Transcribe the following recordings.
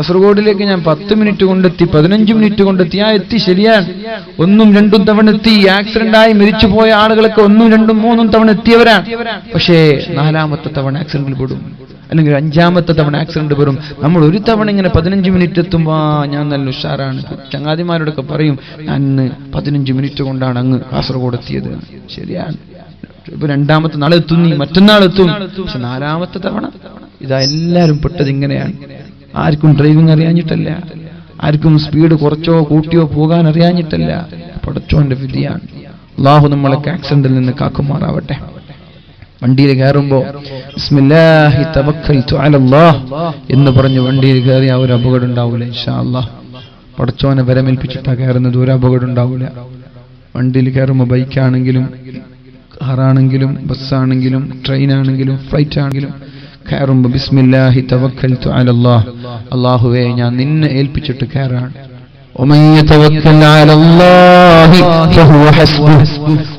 കാസർഗോഡിലേക്ക് ഞാൻ പത്ത് മിനിറ്റ് കൊണ്ടെത്തി പതിനഞ്ച് മിനിറ്റ് കൊണ്ടെത്തി. ആ എത്തി ശരിയാണ് ഒന്നും രണ്ടും തവണ എത്തി. ആക്സിഡന്റ് ആയി മരിച്ചുപോയ ആളുകളൊക്കെ ഒന്നും രണ്ടും മൂന്നും തവണ എത്തിയവരാണ് പക്ഷേ നാലാമത്തെ തവണ ആക്സിഡന്റിൽ പെടും. അല്ലെങ്കിൽ അഞ്ചാമത്തെ തവണ ആക്സിഡന്റ് വരും നമ്മൾ ഒരു തവണ ഇങ്ങനെ പതിനഞ്ച് മിനിറ്റ് എത്തുമ്പോ ഞാൻ നല്ല ഉഷാറാണ്. ചങ്ങാതിമാരോടൊക്കെ പറയും ഞാൻ ഇന്ന് പതിനഞ്ച് മിനിറ്റ് കൊണ്ടാണ് അങ്ങ് കാസർഗോഡ് എത്തിയത്. ശരിയാണ്. ഇപ്പൊ രണ്ടാമത്തെ നാളെ എത്തും നീ മറ്റന്നാൾ എത്തും. പക്ഷെ നാലാമത്തെ തവണ ഇതാ എല്ലാവരും പെട്ടത് ഇങ്ങനെയാണ്. ആർക്കും ഡ്രൈവിംഗ് അറിയാഞ്ഞിട്ടല്ല. ആർക്കും സ്പീഡ് കുറച്ചോ കൂട്ടിയോ പോകാൻ അറിയാഞ്ഞിട്ടല്ല. പഠിച്ചോന്റെ വിധിയാണ്. അള്ളാഹു നമ്മളെ ആക്സിഡന്റിൽ നിന്ന് കാക്കുമാറാവട്ടെ. വണ്ടിയിൽ കയറുമ്പോ എന്ന് പറഞ്ഞ് വണ്ടിയിൽ കയറി ആ ഒരു അപകടം ഉണ്ടാവൂല ഇൻഷാ അല്ലാഹ് പടച്ചോനെ വരമേൽപ്പിച്ചിട്ടാ കയറുന്നത് ഒരു അപകടം ഉണ്ടാവൂല. വണ്ടിയിൽ കയറുമ്പോ ബൈക്കാണെങ്കിലും കാറാണെങ്കിലും ബസ്സാണെങ്കിലും ട്രെയിനാണെങ്കിലും ഫ്ലൈറ്റ് ആണെങ്കിലും കയറുമ്പോൾ ബിസ്മില്ലാഹി തവക്കൽതു അലല്ലാഹ് അള്ളാഹുവേ ഞാൻ നിന്നെ ഏൽപ്പിച്ചിട്ട് കയറാണ് ومن يتوكل على الله فهو حسبه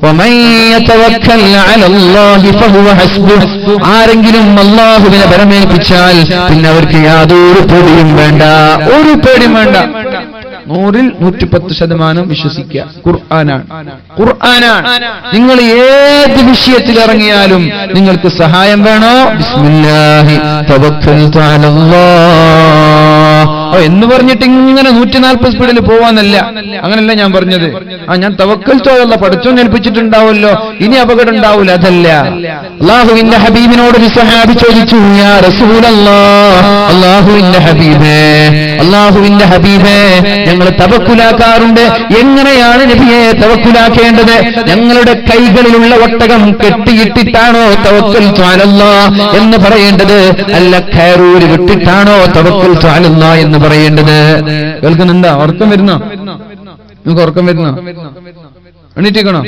ومن يتوكل على الله فهو حسبه ആരെങ്കിലും അള്ളാഹുവിനെ പരമേൽപ്പിച്ചാൽ പിന്നെ അവർക്ക് യാതൊരു പേടിയും വേണ്ട ഒരു പേടിയും വേണ്ട നൂറിൽ നൂറ്റിപ്പത്ത് ശതമാനം വിശ്വസിക്കുക. ഖുർആനാണ്. ഖുർആനാണ്. നിങ്ങൾ ഏത് വിഷയത്തിൽ ഇറങ്ങിയാലും നിങ്ങൾക്ക് സഹായം വേണോ? ബിസ്മില്ലാഹി. തവക്കൽതു അലല്ലാഹ് ഓ, എന്ന് പറഞ്ഞിട്ട് ഇങ്ങനെ നൂറ്റി നാൽപ്പത് സ്പീഡിൽ പോവാന്നല്ല അങ്ങനല്ല ഞാൻ പറഞ്ഞത്. ആ ഞാൻ തവക്കൽ തോയല്ല പഠിച്ചോ ഏൽപ്പിച്ചിട്ടുണ്ടാവുമല്ലോ ഇനി അപകടം ഉണ്ടാവൂല. അതല്ല. അള്ളാഹുവിന്റെ ഹബീബിനോട് സഹാബി ചോദിച്ചു അള്ളാഹുവിന്റെ ഹബീബേ അള്ളാഹുവിന്റെ ഹബീബേ ഞങ്ങൾ തവക്കുലാക്കാറുണ്ട്. എങ്ങനെയാണ് നബിയെ തവക്കുലാക്കേണ്ടത്? ഞങ്ങളുടെ കൈകളിലുള്ള ഒട്ടകം കെട്ടിയിട്ടിട്ടാണോ തവക്കൽ ചാലല്ല എന്ന് പറയേണ്ടത്? അല്ല കയറൂര് വിട്ടിട്ടാണോ തവക്കൽ ചാലല്ല എന്ന് പറയേണ്ടത്? കേൾക്കുന്നുണ്ടോ? ഉറക്കം വരുന്ന? നിങ്ങൾക്ക് ഉറക്കം വരുന്ന? എണീറ്റിക്കണോ?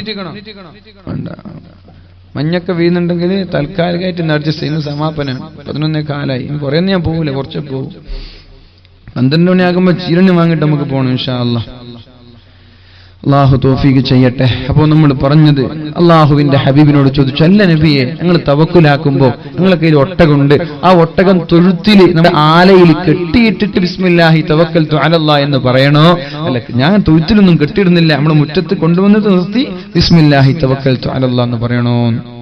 മഞ്ഞൊക്കെ വീഴുന്നുണ്ടെങ്കിൽ താൽക്കാലികമായിട്ട് അഡ്ജസ്റ്റ് ചെയ്യുന്ന സമാപനാണ് പതിനൊന്നേ കാലായി. കുറേ ഞാൻ പോകില്ല കുറച്ച് പോകും പന്ത്രണ്ട് മണിയാകുമ്പോൾ ചീരണി വാങ്ങിട്ട് നമുക്ക് പോകണം ഇൻഷാ അല്ലാ അള്ളാഹു തോഫീക്ക് ചെയ്യട്ടെ. അപ്പോൾ നമ്മൾ പറഞ്ഞത് അള്ളാഹുവിന്റെ ഹബീബിനോട് ചോദിച്ചു അല്ല നബിയെ ഞങ്ങൾ തവക്കുലാക്കുമ്പോ ഞങ്ങളെ കയ്യിൽ ഒട്ടകമുണ്ട്. ആ ഒട്ടകം തൊഴുത്തിൽ നമ്മുടെ ആലയിൽ കെട്ടിയിട്ടിട്ട് ബിസ്മില്ലാഹി തവക്കൽ അലല്ലാ എന്ന് പറയണോ? അല്ല ഞാൻ തൊഴുത്തിലൊന്നും കെട്ടിയിടുന്നില്ല. നമ്മൾ മുറ്റത്ത് കൊണ്ടുവന്നിട്ട് നിർത്തി ബിസ്മില്ലാഹി തവക്കൽ അലല്ലാ എന്ന് പറയണോ റസൂലുള്ളാഹി സ്വല്ലല്ലാഹു അലൈഹി വസല്ലം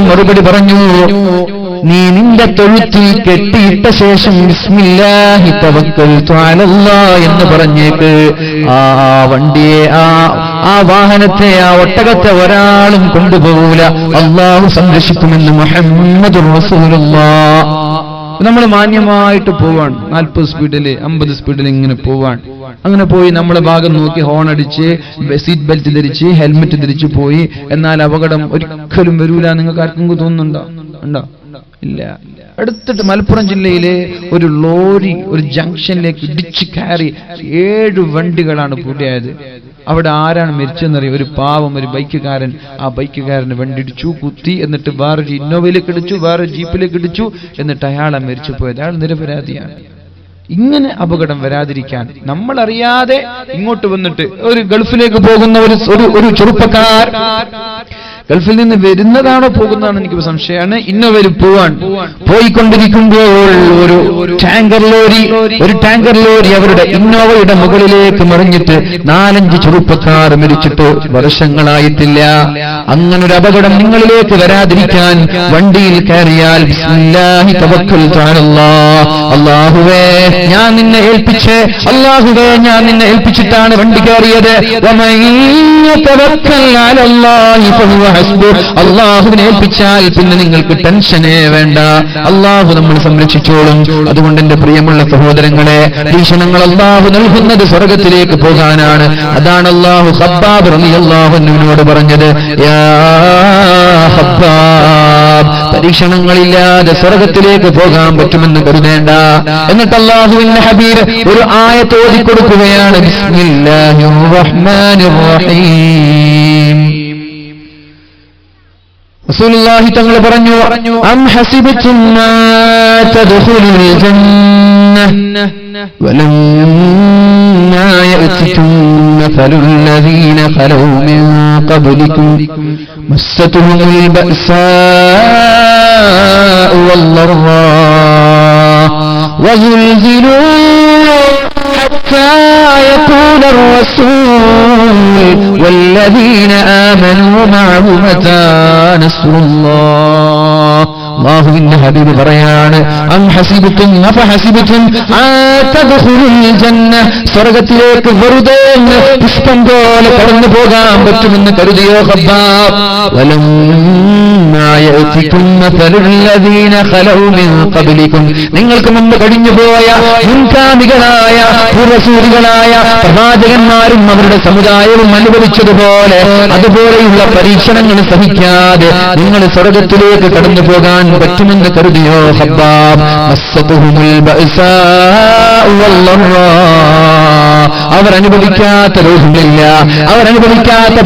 മറുപടി പറഞ്ഞു നീ നിന്റെ തൊഴുത്തിൽ കെട്ടിയിട്ട ശേഷം ബിസ്മില്ലാഹി തവക്കൽ എന്ന് പറഞ്ഞേക്ക്. ആ വണ്ടിയെ ആ ആ വാഹനത്തെ ആ ഒട്ടകത്തെ ഒരാളും കൊണ്ടുപോകൂല. അള്ളാഹു സംരക്ഷിക്കുമെന്ന് മുഹമ്മദ് നമ്മൾ മാന്യമായിട്ട് പോവാണ്. നാൽപ്പത് സ്പീഡിൽ അമ്പത് സ്പീഡിൽ ഇങ്ങനെ പോവാൻ അങ്ങനെ പോയി നമ്മളെ ഭാഗം നോക്കി ഹോൺ അടിച്ച് സീറ്റ് ബെൽറ്റ് ധരിച്ച് ഹെൽമെറ്റ് ധരിച്ച് പോയി. എന്നാൽ അപകടം ഒരിക്കലും വരൂല നിങ്ങൾക്ക് ആർക്കെങ്കിലും തോന്നുന്നുണ്ടോ? ഉണ്ടോ? ഇല്ല. അടുത്തിട്ട് മലപ്പുറം ജില്ലയിലെ ഒരു ലോറി ഒരു ജംഗ്ഷനിലേക്ക് ഇടിച്ച് കയറി ഏഴ് വണ്ടികളാണ് പൂട്ടിയായത് അവിടെ ആരാണ് മരിച്ചെന്നറിയ ഒരു പാവം ഒരു ബൈക്കുകാരൻ ആ ബൈക്കുകാരന് വണ്ടി ഇടിച്ചു കുത്തി എന്നിട്ട് വേറൊരു ഇന്നോവയിലേക്ക് ഇടിച്ചു വേറൊരു ജീപ്പിലേക്ക് ഇടിച്ചു എന്നിട്ട് അയാളെ മരിച്ചു പോയത്. അയാൾ നിരപരാധിയാണ്. ഇങ്ങനെ അപകടം വരാതിരിക്കാൻ നമ്മൾ അറിയാതെ ഇങ്ങോട്ട് വന്നിട്ട് ഒരു ഗൾഫിലേക്ക് പോകുന്ന ഒരു ഒരു- ചെറുപ്പക്കാർ ഗൾഫിൽ നിന്ന് വരുന്നതാണോ പോകുന്നതാണോ എനിക്ക് സംശയമാണ്. ഇന്നോവയിൽ പോവാൻ. പോയിക്കൊണ്ടിരിക്കുമ്പോൾ ഒരു ടാങ്കർ ലോറി ഒരു ടാങ്കർ ലോറി അവരുടെ ഇന്നോവയുടെ മുകളിലേക്ക് മറിഞ്ഞിട്ട് നാലഞ്ച് ചെറുപ്പക്കാർ മരിച്ചിട്ട് വർഷങ്ങളായിട്ടില്ല. അങ്ങനെ ഒരു അപകടം നിങ്ങളിലേക്ക് വരാതിരിക്കാൻ വണ്ടിയിൽ കയറിയാൽ അള്ളാഹുവേ ഞാൻ നിന്നെ ഏൽപ്പിച്ച് അള്ളാഹുവേ ഞാൻ നിന്നെ ഏൽപ്പിച്ചിട്ടാണ് വണ്ടി കയറിയത്. അല്ലാഹുവിനെ ഏൽപ്പിച്ചാൽ പിന്നെ നിങ്ങൾക്ക് ടെൻഷനേ വേണ്ട. അള്ളാഹു നമ്മൾ സംരക്ഷിച്ചോളും. അതുകൊണ്ട് എന്റെ പ്രിയമുള്ള സഹോദരങ്ങളെ ഭീഷണങ്ങൾ അള്ളാഹു നൽകുന്നത് സ്വർഗത്തിലേക്ക് പോകാനാണ്. അതാണ് അള്ളാഹു ഹബ്ബാബ് റളിയല്ലാഹുവിനോട് പറഞ്ഞത് യാ ഹബ്ബാബ് പരീക്ഷണങ്ങളില്ലാതെ സ്വർഗത്തിലേക്ക് പോകാൻ പറ്റുമെന്ന് കരുതേണ്ട. എന്നിട്ട് അള്ളാഹുവിന്റെ ഹബീർ ഒരു ആയ ഓതി കൊടുക്കുകയാണ് ബിസ്മില്ലാഹിർ റഹ്മാനിർ റഹീം. റസൂലുള്ളാഹി തങ്ങൾ പറഞ്ഞു അം ഹസിബതും മാ തദ്ഖുലുൽ ജന്ന ولما يأتكم مثل الذين خلوا من قبلكم مستهم البأساء والضراء وزلزلوا حتى يقول الرسول والذين آمنوا معه متى نصر الله അള്ളാഹുവിന്റെ ഹബീബ് പറയാണ് അം ഹസിബത്തും അഫഹസിബത്തും ആ തദ്ഖുലുൽ ജന്ന സ്വർഗ്ഗത്തിലേക്ക് വെറുതെ ഒന്ന് പുഷ്പം പോലെ കടന്നു പോകാൻ പറ്റുമെന്ന് കരുതിയോ ഹബ്ബാബ് വലമ്മാ നിങ്ങൾക്ക് മുമ്പ് കഴിഞ്ഞുപോയ മുൻകാമികളായ പൂർവസൂരികളായ പ്രവാചകന്മാരും അവരുടെ സമുദായവും അനുഭവിച്ചതുപോലെ അതുപോലെയുള്ള പരീക്ഷണങ്ങൾ സഹിക്കാതെ നിങ്ങൾ സ്വർഗത്തിലേക്ക് കടന്നു പോകാൻ പറ്റുമെന്ന് കരുതിയോ അവരനുഭവിക്കാത്ത മസ്സതുഹുമുൽ അവരനുഭവിക്കാത്ത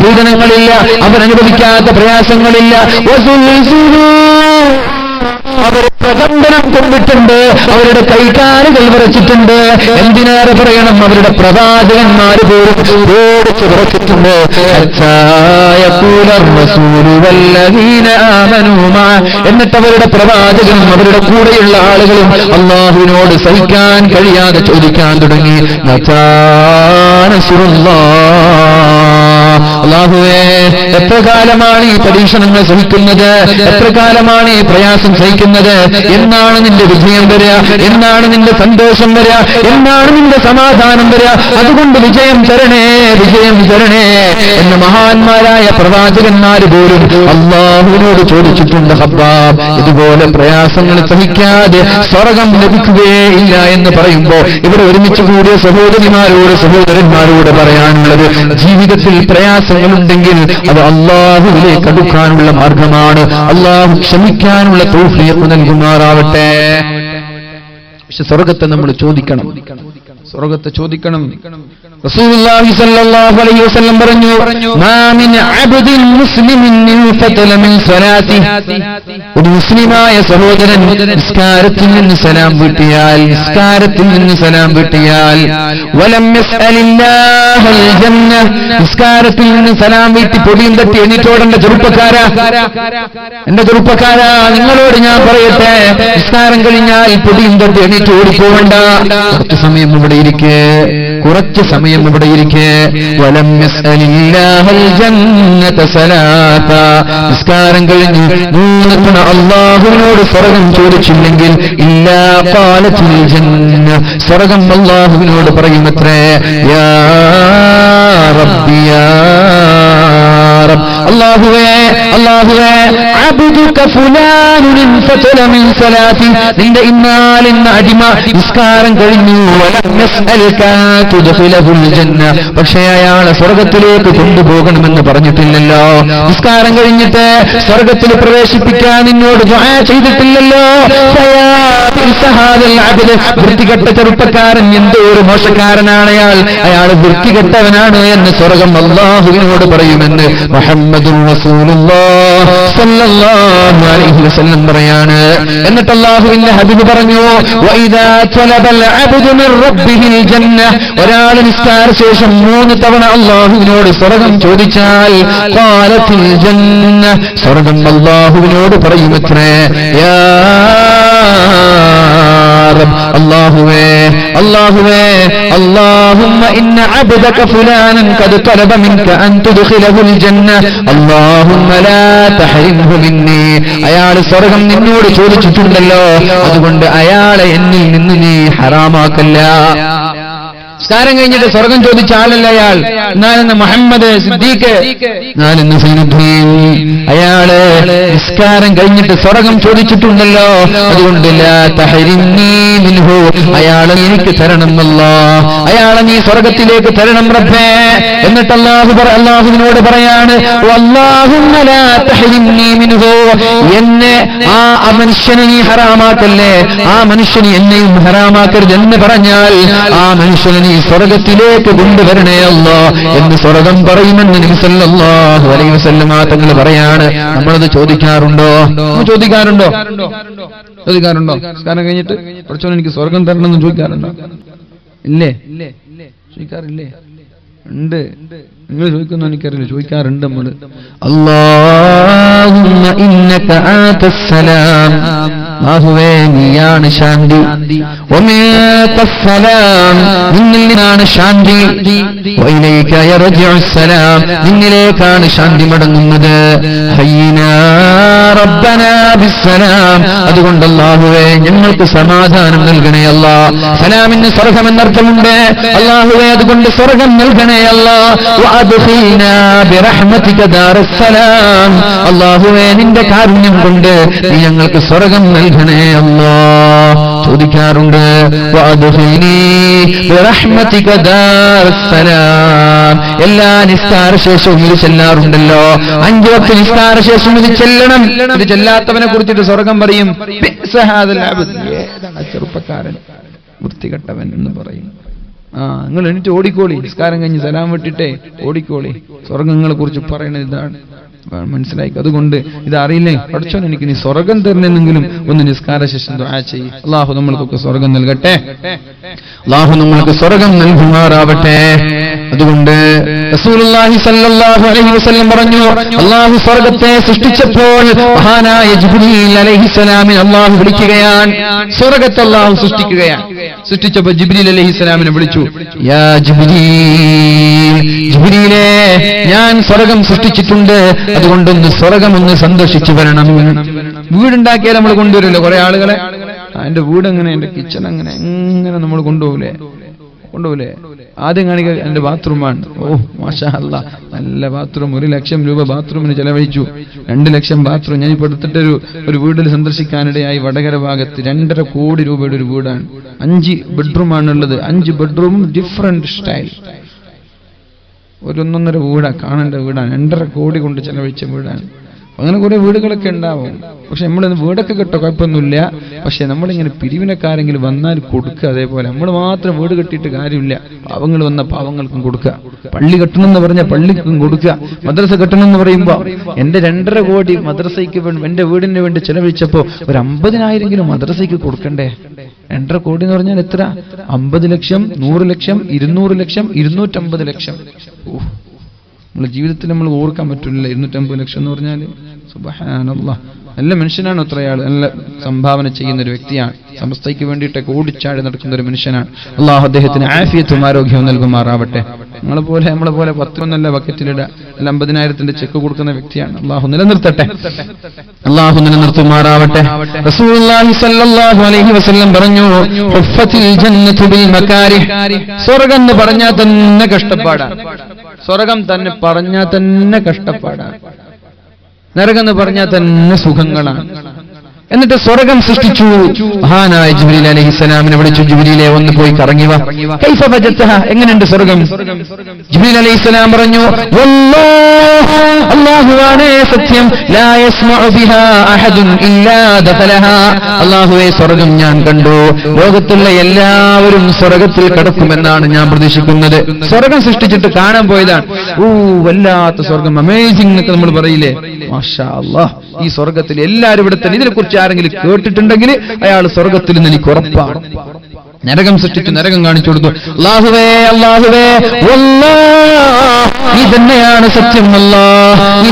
പീഡനങ്ങളില്ല അവരനുഭവിക്കാത്ത പ്രയാസങ്ങളില്ല. അവർ പ്രകമ്പനം കൊണ്ടിട്ടുണ്ട് അവരുടെ കൈകാലുകൾ വിറച്ചിട്ടുണ്ട്. എന്തിനേറെ പറയണം? അവരുടെ പ്രവാചകന്മാര് പോലും ഓടിച്ചു വിറച്ചിട്ടുണ്ട്. എന്നിട്ട് അവരുടെ പ്രവാചകനും അവരുടെ കൂടെയുള്ള ആളുകളും അള്ളാഹുവിനോട് സഹിക്കാൻ കഴിയാതെ ചോദിക്കാൻ തുടങ്ങി. നസ്റുല്ലാഹ്. അള്ളാഹുവേ എത്ര കാലമാണ് ഈ പരീക്ഷണങ്ങൾ സഹിക്കുന്നത്? എത്ര കാലമാണ് ഈ പ്രയാസം സഹിക്കുന്നത്? എന്നാണ് നിന്റെ വിജയം വരിക എന്നാണ് നിന്റെ സന്തോഷം വരിക എന്നാണ് നിന്റെ സമാധാനം വരിക. അതുകൊണ്ട് വിജയം തരണേ വിജയം തരണേ എന്ന മഹാന്മാരായ പ്രവാചകന്മാർ പോലും അള്ളാഹുവിനോട് ചോദിച്ചിട്ടുണ്ട് ഹബ്ബാ ഇതുപോലെ പ്രയാസങ്ങൾ സഹിക്കാതെ സ്വർഗം ലഭിക്കുകയേ ഇല്ല എന്ന് പറയുമ്പോ ഇവിടെ ഒരുമിച്ച് കൂടിയ സഹോദരിമാരോട് സഹോദരന്മാരോട് പറയാനുള്ളത് ജീവിതത്തിൽ പ്രയാസങ്ങളുണ്ടെങ്കിൽ അത് അള്ളാഹുവിലേക്ക് അടുക്കാനുള്ള മാർഗമാണ്. അള്ളാഹു ക്ഷമിക്കാനുള്ള തൗഫീഖ് നൽകുമാറാവട്ടെ. പക്ഷെ സ്വർഗത്തെ നമ്മൾ ചോദിക്കണം. സ്വർഗത്തെ ചോദിക്കണം. പറഞ്ഞു ഒരു മുസ്ലിമായ സഹോദരൻ നിസ്കാരത്തിൽ നിന്ന് സലാം വീട്ടിയാൽ നിസ്കാരത്തിൽ നിന്ന് സലാം വീട്ടിയാൽ നിസ്കാരത്തിൽ നിന്ന് സലാം വീട്ടി പൊടിയും തട്ടി എണീറ്റോടേണ്ട ചെറുപ്പക്കാരാ. എന്റെ ചെറുപ്പക്കാരാ നിങ്ങളോട് ഞാൻ പറയട്ടെ. നിസ്കാരം കഴിഞ്ഞാൽ പൊടിയും തട്ടി എണീറ്റ് ഓടിപ്പോവണ്ട. കുറച്ച് സമയം ഇവിടെ ഇരിക്കെ. കുറച്ച് സമയം ഇവിടെ ഇരിക്കേസ്കാരം വലം നിസ്കാരം കഴിഞ്ഞ് മൂന്ന് അള്ളാഹുവിനോട് സ്വർഗം ചോദിച്ചില്ലെങ്കിൽ ഇല്ലാ പാലത്തിൽ ജന്ന. സ്വർഗം അള്ളാഹുവിനോട് പറയുമത്രേ യാ അള്ളാഹുവേ അള്ളാഹുവേ നിന്റെ ഇന്നാലെന്ന അടിമ നിസ്കാരം കഴിഞ്ഞു. പക്ഷേ അയാളെ സ്വർഗത്തിലേക്ക് കൊണ്ടുപോകണമെന്ന് പറഞ്ഞിട്ടില്ലല്ലോ. നിസ്കാരം കഴിഞ്ഞിട്ട് സ്വർഗത്തിൽ പ്രവേശിപ്പിക്കാൻ നിന്നോട് ചെയ്തിട്ടില്ലല്ലോ. വൃത്തികെട്ട ചെറുപ്പക്കാരൻ എന്തോ ഒരു മോശക്കാരനാണ് അയാൾ. അയാൾ വൃത്തികെട്ടവനാണ് എന്ന് സ്വർഗം അള്ളാഹുവിനോട് പറയുമെന്ന് മുഹമ്മദ് റസൂലുള്ളാഹ് സ്വല്ലല്ലാഹു അലൈഹി വസല്ലം പറയാണ്. എന്നിട്ട് അള്ളാഹുവിന്റെ ഹബീബ് പറഞ്ഞു വഇദാ തലബൽ അബ്ദു മിർ റബ്ബിഹിൽ ജന്ന ഒരാൾ നിസ്കാര ശേഷം മൂന്ന് തവണ അള്ളാഹുവിനോട് സ്വർഗം ചോദിച്ചാൽ ഖാലത്തിൽ ജന്ന സ്വർഗം അള്ളാഹുവിനോട് പറയുമത്രേ യാ റബ്ബ് അല്ലാഹുവേ അല്ലാഹുവേ اللهم إن عبدك فلانا قد طلب منك أن تدخله الجنة اللهم لا تحرمه مني അയാൾ സ്വർഗം നിന്നോട് ചോദിച്ചിട്ടുണ്ടല്ലോ അതുകൊണ്ട് അയാളെ എന്നിൽ നിന്ന് നീ ഹറാമാക്കല്ല നിസ്കാരം കഴിഞ്ഞിട്ട് സ്വർഗം ചോദിച്ച ആളല്ല അയാൾ എന്നാലെന്ന് മുഹമ്മദ് സിദ്ദീഖ് എന്നാലെന്ന് സൈനുദ്ദീൻ അയാള് നിസ്കാരം കഴിഞ്ഞിട്ട് സ്വർഗം ചോദിച്ചിട്ടുണ്ടല്ലോ അതുകൊണ്ട് ലാ തഹരിന്നീ മിൻഹു അയാളെ എനിക്ക് തരണം അല്ലാ അയാളെ നീ സ്വർഗത്തിലേക്ക് തരണം റബ്ബേ. എന്നിട്ട് അല്ലാഹു അള്ളാഹുവിനോട് പറയാണ് എന്നെ ആ മനുഷ്യനെ നീ ഹറാമാക്കല്ലേ? ആ മനുഷ്യന് എന്നെയും ഹറാമാക്കരുത് എന്ന് പറഞ്ഞാൽ ആ മനുഷ്യനെ നീ സ്വർഗത്തിലേക്ക് കൊണ്ടുവരണേ അല്ലോ എന്ന് സ്വർഗം പറയുമെന്ന് നബി സല്ലല്ലാഹു അലൈഹി വസല്ലമ തങ്ങൾ പറയാണ്. നമ്മളത് ചോദിക്കാറുണ്ടോ? ചോദിക്കാറുണ്ടോ? ചോദിക്കാറുണ്ടോ? കാരണം കഴിഞ്ഞിട്ട്? പഠിച്ചോൻ എനിക്ക് സ്വർഗം തരണം എന്ന് ചോദിക്കാറുണ്ടോ? ഇല്ലേ? ചോദിക്കാറില്ലേ? ഉണ്ട്. നിങ്ങൾ ചോദിക്കുന്നു എനിക്കറിയില്ല. ചോദിക്കാറുണ്ട് നമ്മൾ. അള്ളാഹുമ്മ ഇന്നക ആതസ്സലാം നീയാണ് ശാന്തി. നിന്നിലാണ് ശാന്തി. നിന്നിലേക്കാണ് ശാന്തി മടങ്ങുന്നത്. അതുകൊണ്ട് ഞങ്ങൾക്ക് സമാധാനം നൽകണേ അല്ല. സലാമിന് സ്വർഗം എന്നർത്ഥമുണ്ട്. അള്ളാഹുവേ അതുകൊണ്ട് സ്വർഗം നൽകണേ അല്ലാഹുവേ നിന്റെ കാരുണ്യം കൊണ്ട് നീ ഞങ്ങൾക്ക് സ്വർഗം നൽകി നൽകണേ അല്ലാ ചോദിക്കാറുണ്ട് എല്ലാ നിസ്കാര ശേഷവും ഇത് ചെല്ലാറുണ്ടല്ലോ. അഞ്ചു നിസ്കാര ശേഷം ഇത് ചെല്ലണം. ഇത് ചെല്ലാത്തവനെ കുറിച്ചിട്ട് സ്വർഗം പറയും. ചെറുപ്പക്കാരൻ? വൃത്തികെട്ടവൻ എന്ന് പറയും. ആ നിങ്ങൾ എണീറ്റ് ഓടിക്കോളി. നിസ്കാരം കഴിഞ്ഞ് സലാം വിട്ടിട്ടേ ഓടിക്കോളി. സ്വർഗങ്ങളെ കുറിച്ച് പറയുന്നത് ഇതാണ്. മനസ്സിലായി. അതുകൊണ്ട് ഇത് അറിയില്ലേ പഠിച്ചോൻ എനിക്ക് നീ സ്വർഗം തരണമെന്നെങ്കിലും ഒന്ന് നിസ്കാര ശേഷം ചെയ്യ്. അള്ളാഹു നമ്മൾക്കൊക്കെ സ്വർഗം നൽകട്ടെ. അള്ളാഹു നമ്മൾക്ക് സ്വർഗം നൽകുമാറാവട്ടെ. അതുകൊണ്ട് പറഞ്ഞു അള്ളാഹു സ്വർഗത്തെ സൃഷ്ടിച്ചപ്പോൾ മഹാനായ ജിബ്രീൽ അലൈഹിസ്സലാമിനെ അള്ളാഹു വിളിക്കുകയാണ്. സ്വർഗത്തെ അള്ളാഹു സൃഷ്ടിക്കുകയാണ്. സൃഷ്ടിച്ചപ്പോ ജിബ്രീൽ അലഹിസ്സലാമിനെ വിളിച്ചു യാ ജിബ്രീൽ ജിബ്രീലേ ഞാൻ സ്വർഗം സൃഷ്ടിച്ചിട്ടുണ്ട്. അതുകൊണ്ടൊന്ന് സ്വർഗം ഒന്ന് സന്തോഷിച്ചു വരണം. വീടുണ്ടാക്കിയാൽ നമ്മൾ കൊണ്ടുവരില്ലേ കുറെ ആളുകളെ? എന്റെ വീട് എങ്ങനെ എന്റെ കിച്ചൺ എങ്ങനെ എങ്ങനെ നമ്മൾ കൊണ്ടുപോകില്ലേ കൊണ്ടുപോകില്ലേ ആദ്യം കാണിക്കുക എന്റെ ബാത്റൂമാണ്. ഓ മാഷാ നല്ല ബാത്റൂം. ഒരു ലക്ഷം രൂപ ബാത്റൂമിന് ചെലവഴിച്ചു. രണ്ട് ലക്ഷം ബാത്റൂം. ഞാൻ ഇപ്പൊ എടുത്തിട്ടൊരു ഒരു വീട്ടിൽ സന്ദർശിക്കാനിടയായി വടകര ഭാഗത്ത് രണ്ടര കോടി രൂപയുടെ ഒരു വീടാണ്. അഞ്ച് ബെഡ്റൂമാണുള്ളത് അഞ്ച് ബെഡ്റൂമും ഡിഫറെന്റ് സ്റ്റൈൽ ഒരു വീടാണ് വീടാ കാണേണ്ട വീടാണ് രണ്ടര കോടി കൊണ്ട് ചെലവഴിച്ച വീടാണ്. അങ്ങനെ കുറെ വീടുകളൊക്കെ ഉണ്ടാവും. പക്ഷെ നമ്മൾ വീടൊക്കെ കിട്ടോ കുഴപ്പമൊന്നുമില്ല. പക്ഷെ നമ്മളിങ്ങനെ പിരിവിനക്കാരെങ്കിലും വന്നാൽ കൊടുക്കുക അതേപോലെ. നമ്മൾ മാത്രം വീട് കെട്ടിയിട്ട് കാര്യമില്ല. പാവങ്ങൾ വന്ന പാവങ്ങൾക്കും കൊടുക്കുക. പള്ളി കെട്ടണം എന്ന് പറഞ്ഞാൽ പള്ളിക്കും കൊടുക്കുക. മദ്രസ കെട്ടണം എന്ന് പറയുമ്പോ എന്റെ രണ്ടര കോടി മദ്രസയ്ക്ക് എന്റെ വീടിന് വേണ്ടി ചെലവഴിച്ചപ്പോ ഒരു അമ്പതിനായിരെങ്കിലും മദ്രസയ്ക്ക് കൊടുക്കണ്ടേ? രണ്ടര കോടി എന്ന് പറഞ്ഞാൽ എത്ര? അമ്പത് ലക്ഷം നൂറ് ലക്ഷം ഇരുന്നൂറ് ലക്ഷം ഇരുന്നൂറ്റമ്പത് ലക്ഷം. ഓ നമ്മളെ ജീവിതത്തിൽ നമ്മൾ ഓർക്കാൻ പറ്റില്ല. ഇരുന്നൂറ്റമ്പത് ലക്ഷം എന്ന് പറഞ്ഞാൽ സുബഹാനുള്ള നല്ല മനുഷ്യനാണ് അത്രയാൾ നല്ല സംഭാവന ചെയ്യുന്ന ഒരു വ്യക്തിയാണ്. സമസ്തയ്ക്ക് വേണ്ടിയിട്ട് ഓടിച്ചാടി നടക്കുന്ന ഒരു മനുഷ്യനാണ്. അള്ളാഹു അദ്ദേഹത്തിന് ആഫിയത്തും ആരോഗ്യവും നൽകുമാറാവട്ടെ. നമ്മളെ പോലെ നമ്മളെ പോലെ പത്തൊന്നല്ല ബക്കറ്റിലിട അല്ല അമ്പതിനായിരത്തിന്റെ ചെക്ക് കൊടുക്കുന്ന വ്യക്തിയാണ്. അള്ളാഹു നിലനിർത്തട്ടെ. അള്ളാഹു നിലനിർത്തുമാറാവട്ടെ. പറഞ്ഞു സ്വർഗം എന്ന് പറഞ്ഞാൽ തന്നെ കഷ്ടപ്പാടാണ് സ്വർഗം തന്നെ പറഞ്ഞാൽ തന്നെ കഷ്ടപ്പാടാണ് നരകം എന്ന് പറഞ്ഞാൽ തന്നെ സുഖങ്ങളാണ്. എന്നിട്ട് സ്വർഗം സൃഷ്ടിച്ചു. മഹാനായ ജിബ്രീൽ അലൈഹിസ്സലാമിനെ വിളിച്ചു ജുബിലിയിലെ ഒന്ന് പോയി കറങ്ങി വാ കൈഫ എങ്ങനെയുണ്ട് സ്വർഗം? ജിബ്രീൽ അലൈഹിസ്സലാം പറഞ്ഞു അള്ളാഹുവാണ് സത്യം. അല്ലാഹുവേ സ്വർഗം ഞാൻ കണ്ടു. ലോകത്തുള്ള എല്ലാവരും സ്വർഗത്തിൽ കടക്കുമെന്നാണ് ഞാൻ പ്രതീക്ഷിക്കുന്നത്. സ്വർഗം സൃഷ്ടിച്ചിട്ട് കാണാൻ പോയതാണ്. ഓ വല്ലാത്ത സ്വർഗം. അമേസിംഗ് എന്നൊക്കെ നമ്മൾ പറയില്ലേ? മാഷാ അല്ലാഹ് ഈ സ്വർഗത്തിൽ എല്ലാവരും ഇവിടെ തന്നെ ഇതിനെ കുറിച്ച് ആരെങ്കിലും കേട്ടിട്ടുണ്ടെങ്കിൽ അയാൾ സ്വർഗത്തിൽ നിന്ന് എനിക്ക് ഉറപ്പാണ്. നരകം സൃഷ്ടിച്ചു നരകം കാണിച്ചു കൊടുത്തു. അള്ളാഹുവേ അള്ളാഹുവേ നീ തന്നെയാണ് സത്യം അല്ലാഹ് നീ